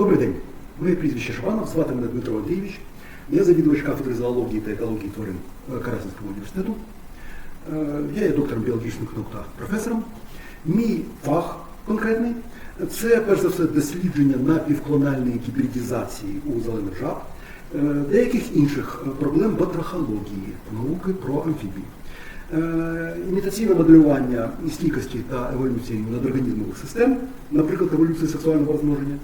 Добрий день. Моє прізвище Шабанов, звати мене Дмитро Андрійович. Я завідувач кафедри зоології та екології тварин е, Карасинського університету. Е, Я є доктором біологічних наук та професором. Мій фах конкретний це перш за все дослідження напівклональної гібридізації у зелених жаб, е, деяких інших проблем батрахології, науки про амфібії. Імітаційне моделювання стійкості та еволюції надрорганізмових систем, наприклад, еволюції сексуального розмноження,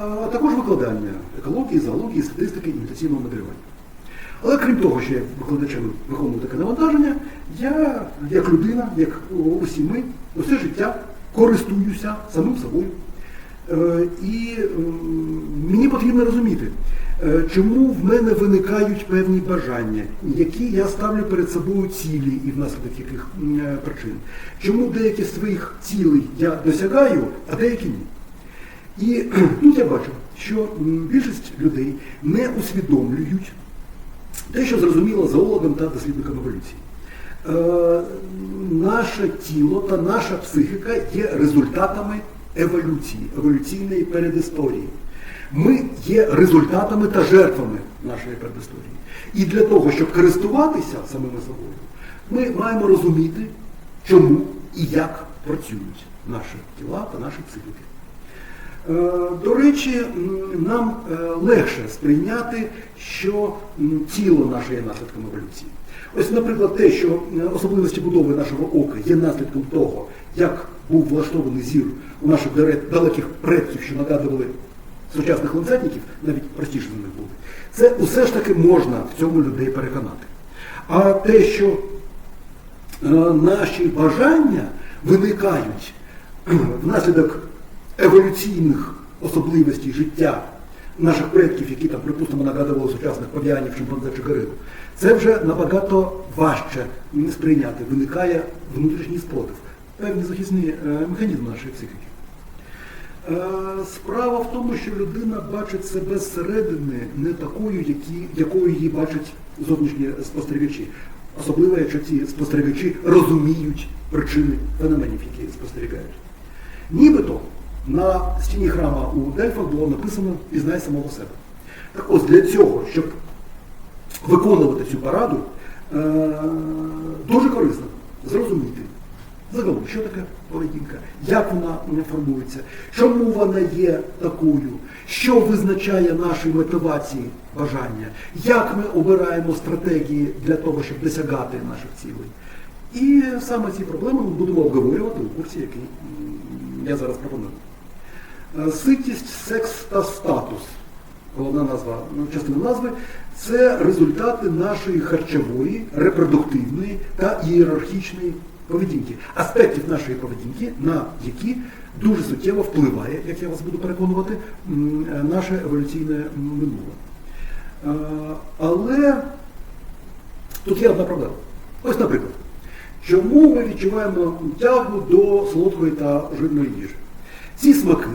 а також викладання екології, зоології, статистики, імітаційного моделювання. Але крім того, що я викладачем виконую таке навантаження, я, як людина, як усі ми, усе життя користуюся самим собою. Е, І мені потрібно розуміти, е, чому в мене виникають певні бажання, які я ставлю перед собою цілі і внаслідок яких е, причин. Чому деякі своїх цілей я досягаю, а деякі ні. І тут я бачу, що більшість людей не усвідомлюють те, що зрозуміло зоологам та дослідникам еволюції. Е, наше тіло та наша психіка є результатами еволюції, еволюційної передісторії. Ми є результатами та жертвами нашої передісторії. І для того, щоб користуватися самими собою, ми маємо розуміти, чому і як працюють наші тіла та наші психіки. Е, До речі, нам е, легше сприйняти, що тіло наше є наслідком еволюції. Ось, наприклад, те, що е, особливості будови нашого ока є наслідком того, як був влаштований зір у наших далеких предків, що нагадували сучасних ланцетників, навіть простіше них були, це усе ж таки можна в цьому людей переконати. А те, що наші бажання виникають внаслідок еволюційних особливостей життя наших предків, які там, припустимо, нагадували сучасних павіанів, шимпанзе чи горил, це вже набагато важче сприйняти. Виникає внутрішній спротив, певні захисні е, механізми нашої психіки. Е, Справа в тому, що людина бачить себе зсередини не такою, які, якою її бачать зовнішні спостерігачі. Особливо, якщо ці спостерігачі розуміють причини феноменів, які спостерігають. Нібито на стіні храма у Дельфах було написано Пізнай самого себе. Так ось для цього, щоб виконувати цю параду, е, дуже корисно зрозуміти загалом, що таке поведінка, як вона формується, чому вона є такою, що визначає наші мотивації, бажання, як ми обираємо стратегії для того, щоб досягати наших цілей. І саме ці проблеми ми будемо обговорювати у курсі, який я зараз пропоную. Е, Ситість, секс та статус. Головна назва, ну, частина назви це результати нашої харчової, репродуктивної та ієрархічної поведінки, аспектів нашої поведінки, на які дуже суттєво впливає, як я вас буду переконувати, е, наше еволюційне минуле. Е, Але тут є одна проблема. Ось, наприклад, чому ми відчуваємо тягу до солодкої та жирної їжі? Ці смаки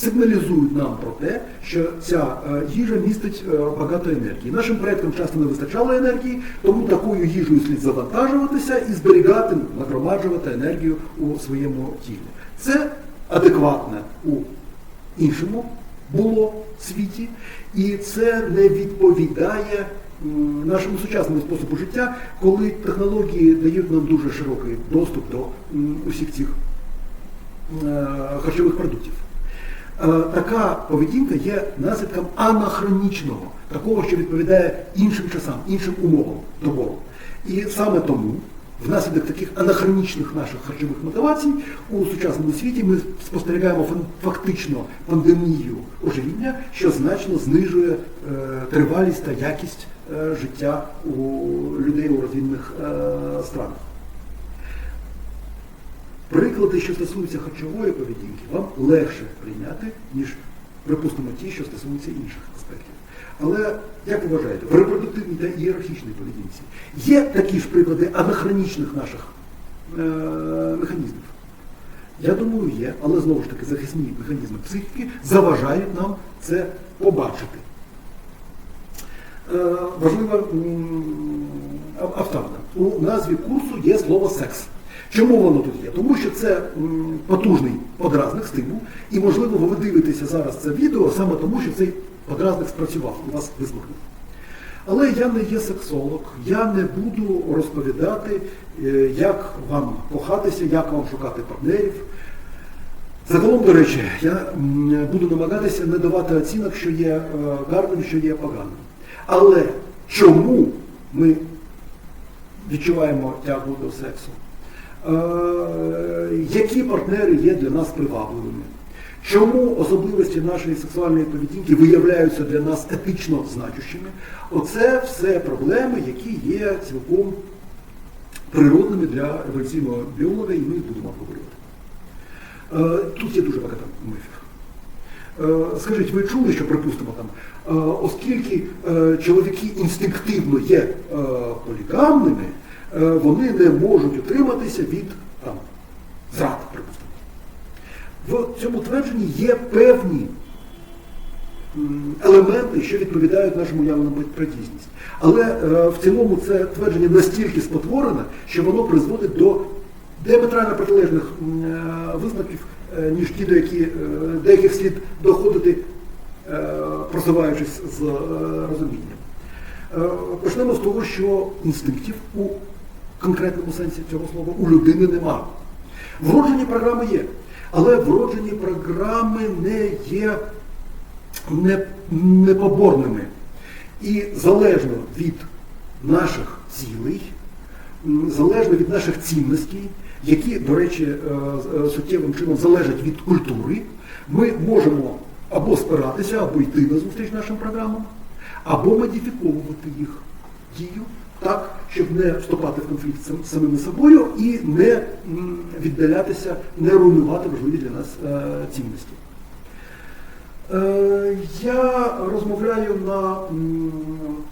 сигналізують нам про те, що ця е, їжа містить е, багато енергії. Нашим предкам часто не вистачало енергії, тому такою їжею слід завантажуватися і зберігати, нагромаджувати енергію у своєму тілі. Це адекватне у іншому було світі, і це не відповідає нашому сучасному способу життя, коли технології дають нам дуже широкий доступ до усіх цих е, харчових продуктів. Е, Така поведінка є наслідком анахронічного, такого, що відповідає іншим часам, іншим умовам добору. І саме тому, внаслідок таких анахронічних наших харчових мотивацій, у сучасному світі ми спостерігаємо фактично пандемію ожиріння, що значно знижує е, тривалість та якість е, життя у людей у розвинених странах. Приклади, що стосуються харчової поведінки, вам легше прийняти, ніж, припустимо, ті, що стосуються інших аспектів. Але, як ви вважаєте, в репродуктивній та ієрархічній поведінці є такі ж приклади анахронічних наших е- механізмів? Я думаю, є, але знову ж таки захисні механізми психіки заважають нам це побачити. Е, важлива м, ав- авторна. У назві курсу є слово секс. Чому воно тут є? Тому що це м, потужний подразник стимул, і можливо ви дивитеся зараз це відео саме тому, що цей подразник спрацював, у вас висмухнув. Але я не є сексолог, я не буду розповідати, е, як вам кохатися, як вам шукати партнерів. Загалом, до речі, я буду намагатися не давати оцінок, що є е, гарним, що є поганим. Але чому ми відчуваємо тягу до сексу? Е, які партнери є для нас привабливими? Чому особливості нашої сексуальної поведінки виявляються для нас етично значущими? Оце все проблеми, які є цілком природними для еволюційного біолога, і ми їх будемо обговорювати. Е, Тут є дуже багато мифів. Е, Скажіть, ви чули, що припустимо там, оскільки чоловіки інстинктивно є полігамними, вони не можуть утриматися від там, зрад, припустимо. В цьому твердженні є певні елементи, що відповідають нашому уявленню про дійсність. Але е, в цілому це твердження настільки спотворене, що воно призводить до діаметрально протилежних е, висновків, е, ніж ті, до, які, е, до яких слід доходити, е, просуваючись з е, розумінням. Е, Почнемо з того, що інстинктів у конкретному сенсі цього слова у людини нема. Вроджені програми є, але вроджені програми не є непоборними. І залежно від наших цілей, залежно від наших цінностей, які, до речі, е, е, суттєвим чином залежать від культури, ми можемо або спиратися, або йти на зустріч нашим програмам, або модифіковувати їх дію так, щоб не вступати в конфлікт з самими собою і не віддалятися, не руйнувати важливі для нас е, цінності. Е, Я розмовляю на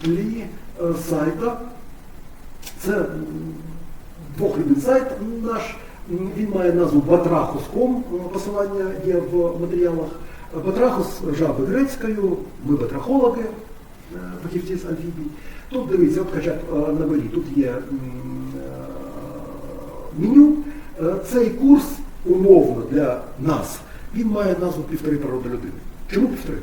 тлі е, сайта. Це двохлюбний сайт наш. Він має назву е, посилання є в матеріалах. Батрахос жаби грецькою, ми батрахологи, фахівці з амфібій. Тут дивіться, от б е, на горі, тут є е, меню. Е, Цей курс умовно для нас, він має назву півтори природи людини. Чому півтори?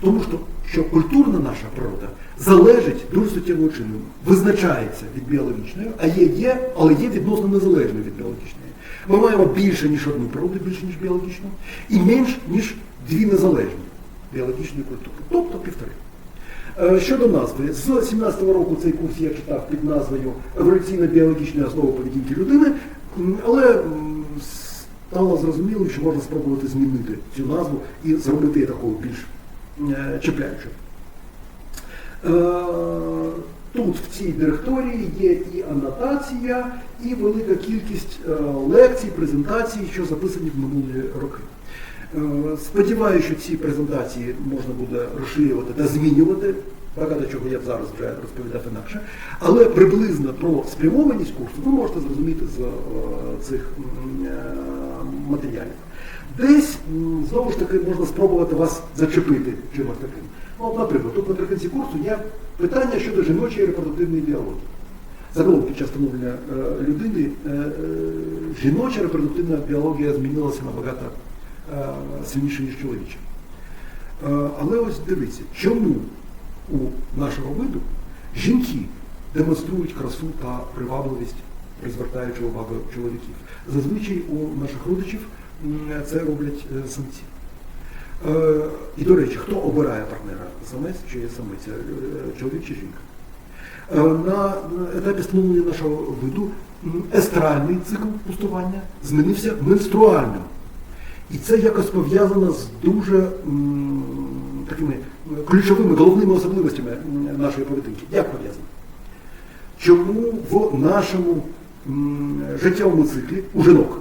Тому що, що культурна наша природа залежить дуже суттєвим чином, визначається від біологічної, а є, є, але є відносно незалежною від біологічної. Ми маємо більше, ніж одну природу, більше, ніж біологічну, і менш, ніж дві незалежні біологічні культури. Тобто півтори. Е, Щодо назви, з 17-го року цей курс я читав під назвою Еволюційно-біологічна основа поведінки людини, але стало зрозуміло, що можна спробувати змінити цю назву і зробити її такою більш е, чіпляючою. Е, Тут в цій директорії є і анотація, і велика кількість лекцій, презентацій, що записані в минулі роки. Е, Сподіваюся, що ці презентації можна буде розширювати та змінювати. Багато чого я б зараз вже розповідав інакше. Але приблизно про спрямованість курсу ви можете зрозуміти з е, цих е, матеріалів. Десь, знову ж таки, можна спробувати вас зачепити чимось таким. Ну, наприклад, тут наприкінці курсу є питання щодо жіночої репродуктивної біології. Загалом під час становлення е, людини жіноча репродуктивна біологія змінилася набагато сильніше, ніж чоловіча. Е, але ось дивіться, чому у нашого виду жінки демонструють красу та привабливість, призвертаючи увагу чоловіків. Зазвичай у наших родичів це роблять е, самці. Е, І, до речі, хто обирає партнера? Самець чи самиця, Е, чоловік чи жінка? Е, На етапі становлення нашого виду естральний цикл пустування змінився менструальним. І це якось пов'язано з дуже такими е, ключовими, головними особливостями нашої поведінки. Як пов'язано? Чому в нашому життєвому циклі у жінок,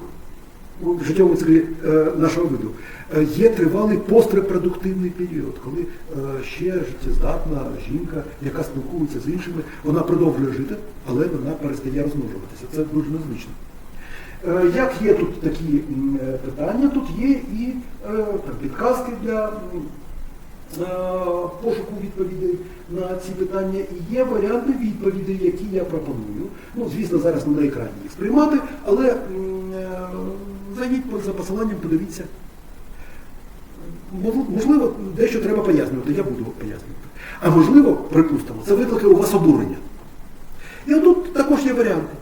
у життєвому циклі е, нашого виду, е, є тривалий пострепродуктивний період, коли е, ще життєздатна жінка, яка спілкується з іншими, вона продовжує жити, але вона перестає розмножуватися. Це дуже незвично. Е, Як є тут такі е, питання, тут є і е, підказки для пошуку відповідей на ці питання. І є варіанти відповідей, які я пропоную. Ну, звісно, зараз не на екрані їх сприймати, але зайдіть за посиланням, подивіться. Можливо, дещо треба пояснювати, я буду пояснювати. А можливо, припустимо, це викликає у вас обурення. І отут також є варіанти.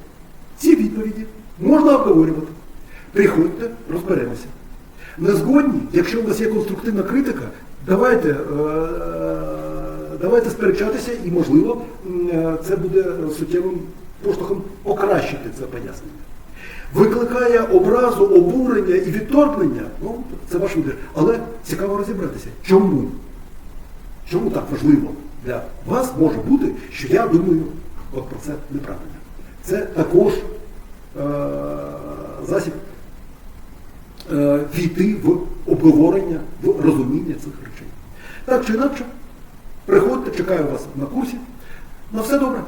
Ці відповіді можна обговорювати. Приходьте, розберемося. Не згодні, якщо у вас є конструктивна критика, давайте, е, давайте сперечатися і, можливо, е, це буде суттєвим поштовхом покращити це пояснення. Викликає образу, обурення і відторгнення, ну, це ваш вибір. Але цікаво розібратися, чому? Чому так важливо для вас може бути, що я думаю от про це неправильно. Це також е- засіб е- війти в обговорення, в розуміння цих речей. Так чи інакше, приходьте, чекаю вас на курсі. На все добре.